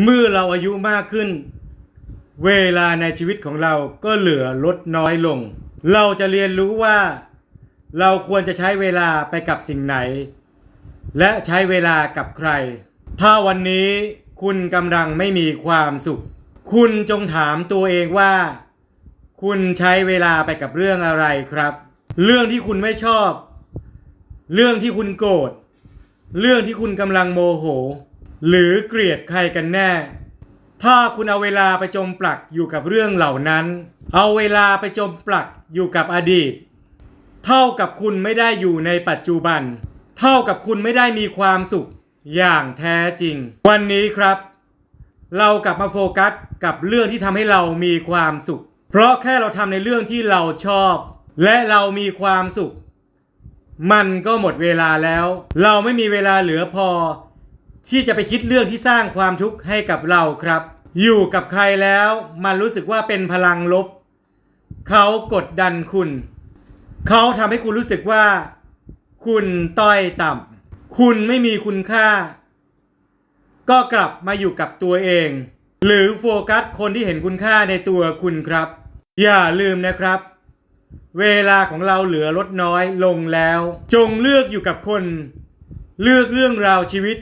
เมื่อเราอายุมากขึ้น เวลาในชีวิตของเราก็เหลือลดน้อยลง เราจะเรียนรู้ว่า เราควรจะใช้เวลาไปกับสิ่งไหน และใช้เวลากับใคร ถ้าวันนี้คุณกำลังไม่มีความสุข คุณจงถามตัวเองว่า คุณใช้เวลาไปกับเรื่องอะไรครับ เรื่องที่คุณไม่ชอบ เรื่องที่คุณโกรธ เรื่องที่คุณกำลังโมโห หรือเกลียดใครกันแน่ ถ้าคุณเอาเวลาไปจมปลักอยู่กับเรื่องเหล่านั้น เอาเวลาไปจมปลักอยู่กับอดีต เท่ากับคุณไม่ได้อยู่ในปัจจุบัน เท่ากับคุณไม่ได้มีความสุขอย่างแท้จริง วันนี้ครับ เรากลับมาโฟกัสกับเรื่องที่ทำให้เรามีความสุข เพราะแค่เราทำในเรื่องที่เราชอบ และเรามีความสุข มันก็หมดเวลาแล้ว เราไม่มีเวลาเหลือพอ ที่จะไปคิดเรื่องที่สร้างความทุกข์ให้กับเราครับ อยู่กับใครแล้วมันรู้สึกว่าเป็นพลังลบ เขากดดันคุณ เขาทำให้คุณรู้สึกว่า คุณต้อยต่ำคุณไม่มีคุณค่า ก็กลับมาอยู่กับตัวเอง หรือโฟกัสคนที่เห็นคุณค่าในตัวคุณครับ อย่าลืมนะครับเวลาของเราเหลือลดน้อยลงแล้ว จงเลือกอยู่กับคน เลือกเรื่องราวชีวิต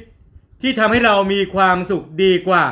ที่ทำให้เรามีความสุขดีกว่า